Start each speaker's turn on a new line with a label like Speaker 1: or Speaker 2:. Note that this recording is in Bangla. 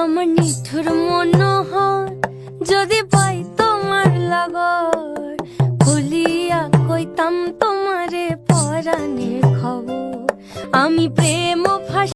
Speaker 1: আমার নিঠুর মনোহর যদি পাই তোমার লাগর ভুলিয়া কইতাম তোমারে পরাণের খবর। আমি প্রেম